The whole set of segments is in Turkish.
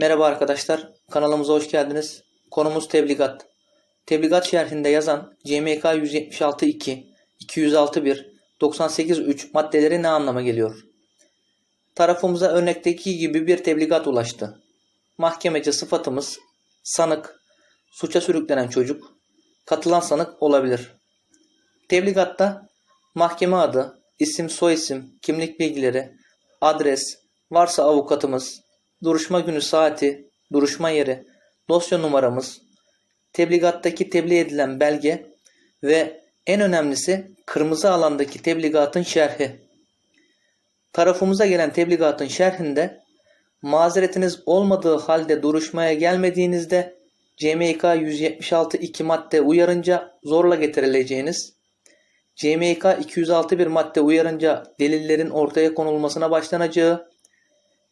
Merhaba arkadaşlar, kanalımıza hoş geldiniz. Konumuz tebligat. Tebligat şerhinde yazan CMK 176.2, 206.1, 98.3 maddeleri ne anlama geliyor? Tarafımıza örnekteki gibi bir tebligat ulaştı. Mahkemece sıfatımız sanık, suça sürüklenen çocuk, katılan sanık olabilir. Tebligatta mahkeme adı, isim soyisim, kimlik bilgileri, adres, varsa avukatımız, duruşma günü saati, duruşma yeri, dosya numaramız, tebligattaki tebliğ edilen belge ve en önemlisi kırmızı alandaki tebligatın şerhi. Tarafımıza gelen tebligatın şerhinde mazeretiniz olmadığı halde duruşmaya gelmediğinizde CMK 176.2 madde uyarınca zorla getirileceğiniz, CMK 206.1 madde uyarınca delillerin ortaya konulmasına başlanacağı,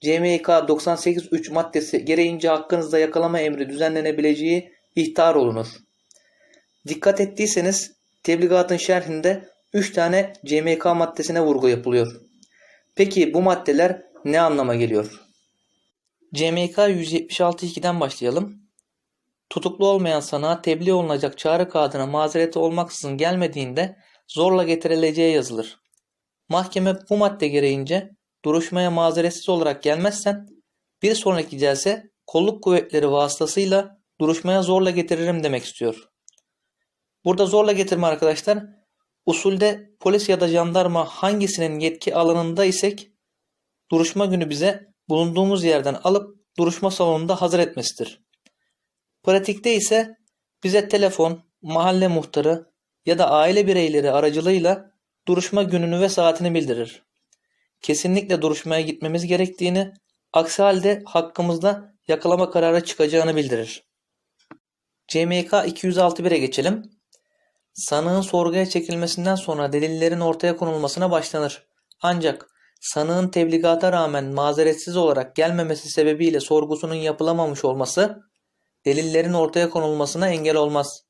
CMK 98.3 maddesi gereğince hakkınızda yakalama emri düzenlenebileceği ihtar olunur. Dikkat ettiyseniz tebligatın şerhinde 3 tane CMK maddesine vurgu yapılıyor. Peki bu maddeler ne anlama geliyor? CMK 176.2'den başlayalım. Tutuklu olmayan sanığa tebliğ olunacak çağrı kağıdına mazereti olmaksızın gelmediğinde zorla getirileceği yazılır. Mahkeme bu madde gereğince duruşmaya mazeretsiz olarak gelmezsen bir sonraki celse kolluk kuvvetleri vasıtasıyla duruşmaya zorla getiririm demek istiyor. Burada zorla getirme arkadaşlar usulde polis ya da jandarma hangisinin yetki alanında isek duruşma günü bize bulunduğumuz yerden alıp duruşma salonunda hazır etmesidir. Pratikte ise bize telefon, mahalle muhtarı ya da aile bireyleri aracılığıyla duruşma gününü ve saatini bildirir. Kesinlikle duruşmaya gitmemiz gerektiğini, aksi halde hakkımızda yakalama kararı çıkacağını bildirir. CMK 206.1'e geçelim. Sanığın sorguya çekilmesinden sonra delillerin ortaya konulmasına başlanır. Ancak sanığın tebligata rağmen mazeretsiz olarak gelmemesi sebebiyle sorgusunun yapılamamış olması delillerin ortaya konulmasına engel olmaz.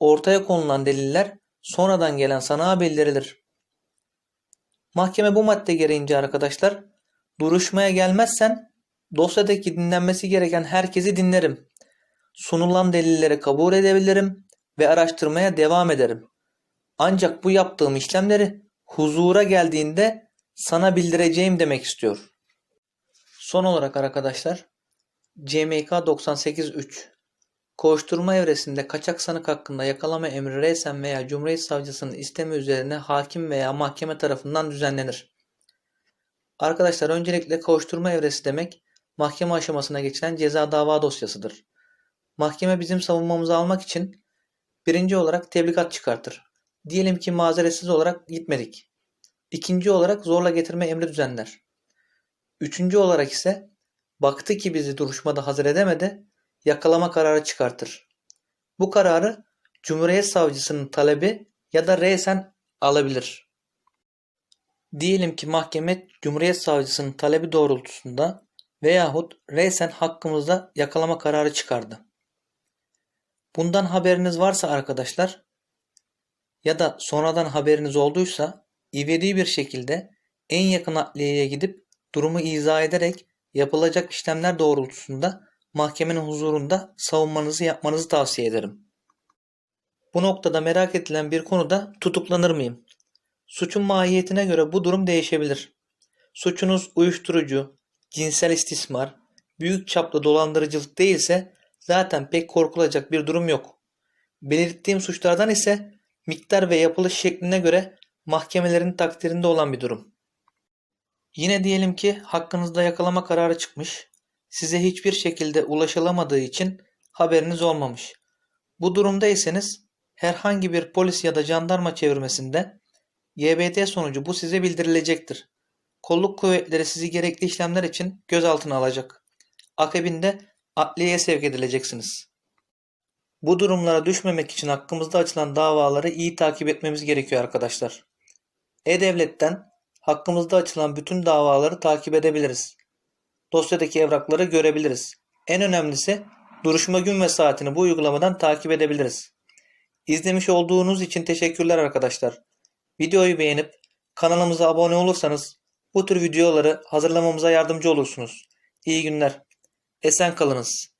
Ortaya konulan deliller sonradan gelen sanığa bildirilir. Mahkeme bu madde gereğince arkadaşlar duruşmaya gelmezsen dosyadaki dinlenmesi gereken herkesi dinlerim. Sunulan delilleri kabul edebilirim ve araştırmaya devam ederim. Ancak bu yaptığım işlemleri huzura geldiğinde sana bildireceğim demek istiyor. Son olarak arkadaşlar CMK 98.3 Koşturma evresinde kaçak sanık hakkında yakalama emri reysen veya Cumhuriyet Savcısının istemi üzerine hakim veya mahkeme tarafından düzenlenir. Arkadaşlar öncelikle koşturma evresi demek mahkeme aşamasına geçen ceza dava dosyasıdır. Mahkeme bizim savunmamızı almak için birinci olarak tebligat çıkartır. Diyelim ki mazeretsiz olarak gitmedik. İkinci olarak zorla getirme emri düzenler. Üçüncü olarak ise baktı ki bizi duruşmada hazır edemedi, yakalama kararı çıkartır. Bu kararı Cumhuriyet Savcısının talebi ya da reysen alabilir. Diyelim ki mahkeme Cumhuriyet Savcısının talebi doğrultusunda veyahut reysen hakkımızda yakalama kararı çıkardı. Bundan haberiniz varsa arkadaşlar ya da sonradan haberiniz olduysa ivedi bir şekilde en yakın adliyeye gidip durumu izah ederek yapılacak işlemler doğrultusunda mahkemenin huzurunda savunmanızı yapmanızı tavsiye ederim. Bu noktada merak edilen bir konuda tutuklanır mıyım? Suçun mahiyetine göre bu durum değişebilir. Suçunuz uyuşturucu, cinsel istismar, büyük çaplı dolandırıcılık değilse zaten pek korkulacak bir durum yok. Belirttiğim suçlardan ise miktar ve yapılış şekline göre mahkemelerin takdirinde olan bir durum. Yine diyelim ki hakkınızda yakalama kararı çıkmış, size hiçbir şekilde ulaşılamadığı için haberiniz olmamış. Bu durumdaysanız herhangi bir polis ya da jandarma çevirmesinde YBT sonucu bu size bildirilecektir. Kolluk kuvvetleri sizi gerekli işlemler için gözaltına alacak. Akabinde adliyeye sevk edileceksiniz. Bu durumlara düşmemek için hakkımızda açılan davaları iyi takip etmemiz gerekiyor arkadaşlar. E-Devlet'ten hakkımızda açılan bütün davaları takip edebiliriz. Dosyadaki evrakları görebiliriz. En önemlisi duruşma gün ve saatini bu uygulamadan takip edebiliriz. İzlemiş olduğunuz için teşekkürler arkadaşlar. Videoyu beğenip kanalımıza abone olursanız bu tür videoları hazırlamamıza yardımcı olursunuz. İyi günler. Esen kalınız.